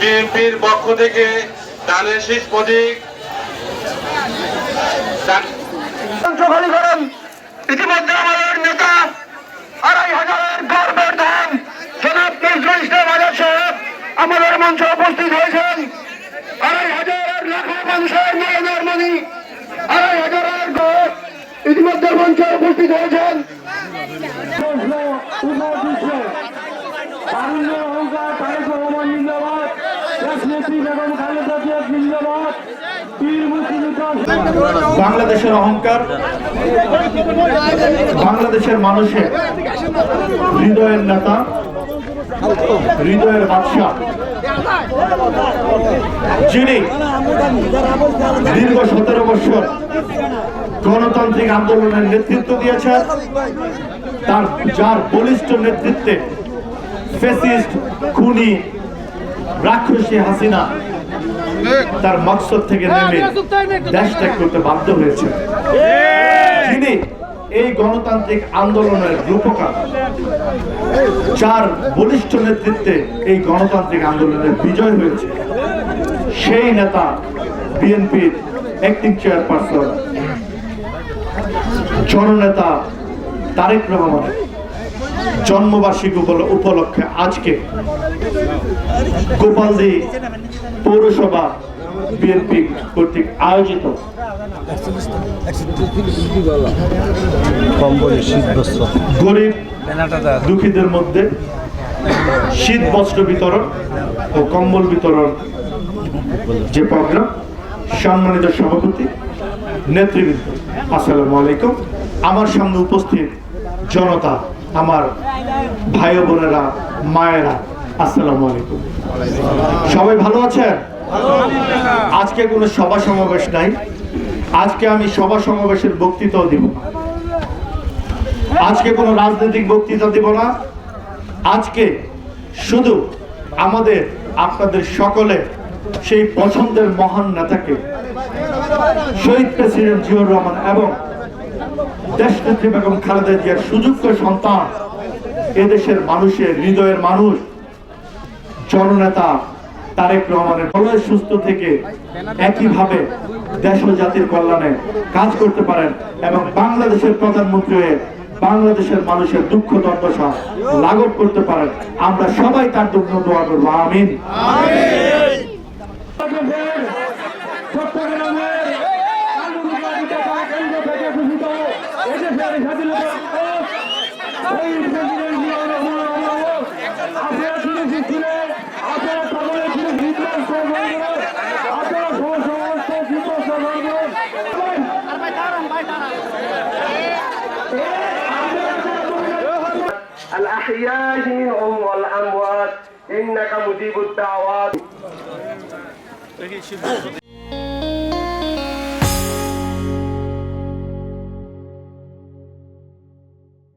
বিএনপির পক্ষ থেকে দানের প্রতীক। ইতিমধ্যে আমাদের নেতা আড়াই হাজারের গর্বের ধান জনাব নজরুল ইসলাম আজাদ সাহেব আমাদের মঞ্চে উপস্থিত হয়েছেন। আড়াই হাজারের লাখো মানুষের নয়নের মণি আড়াই হাজারের ইতিমধ্যে মঞ্চে উপস্থিত হয়েছেন অহংকার তারেক রহমান জিন্দাবাদ রাজনীতি বেগম খালেদা জিয়া জিন্দাবাদ পীর মুক্তিযুদ্ধ বাংলাদেশের অহংকার, বাংলাদেশের মানুষের হৃদয়ের নেতা, হৃদয়ের বাদশাহ যিনি দীর্ঘ সতেরো বছর গণতান্ত্রিক আন্দোলনের নেতৃত্ব দিয়েছেন, তার, যার বলিষ্ঠ নেতৃত্বে ফেসিস্ট খুনি রাক্ষসী হাসিনা তার মকসদ থেকে নেমে দেশ ত্যাগ করতে বাধ্য হয়েছে। যিনি এই গণতান্ত্রিক আন্দোলনের রূপকার যার বলিষ্ঠ নেতৃত্বে এই গণতান্ত্রিক আন্দোলনের বিজয় হয়েছে সেই নেতা বিএনপির অ্যাক্টিং চেয়ারপারসন জননেতা তারেক রহমান। জন্মবার্ষিকী উপলক্ষে আজকে গোপালদি পৌরসভা বিএনপি কর্তৃক আয়োজিত গরিব দুঃখীদের মধ্যে শীত বস্ত্র বিতরণ ও কম্বল বিতরণ যে প্রোগ্রাম, সম্মানিত সভাপতি, নেতৃবৃন্দ, আসসালামু আলাইকুম। আমার সামনে উপস্থিত জনতা, আমার ভাই বোনেরা, মায়েরা, আসসালামু আলাইকুম। সবাই ভালো আছেন? আজকে কোনো সভা সমাবেশ নাই। আজকে আমি সভা সমাবেশের বক্তৃতাও দিব না। আজকে কোনো রাজনৈতিক বক্তৃতা দিব না। আজকে শুধু আমাদের, আপনাদের সকলে সেই পছন্দের মহান নেতাকে, শহীদ প্রেসিডেন্ট জিয়র রহমান এবং দেশনেত্রী বেগম খালেদা জিয়ার সুযোগ্য সন্তান, এদেশের মানুষের হৃদয়ের মানুষ, জননেতা তারেক রহমানের বলয় সুস্থ থেকে একইভাবে দেশ ও জাতির কল্যাণে কাজ করতে পারেন এবং বাংলাদেশের প্রধানমন্ত্রী হয়ে বাংলাদেশের মানুষের দুঃখ দুর্দশা লাঘব করতে পারেন। আমরা সবাই তার জন্য দোয়া করব। আমিন। الأحياء منهم والأموات إنك مجيب الدعوات.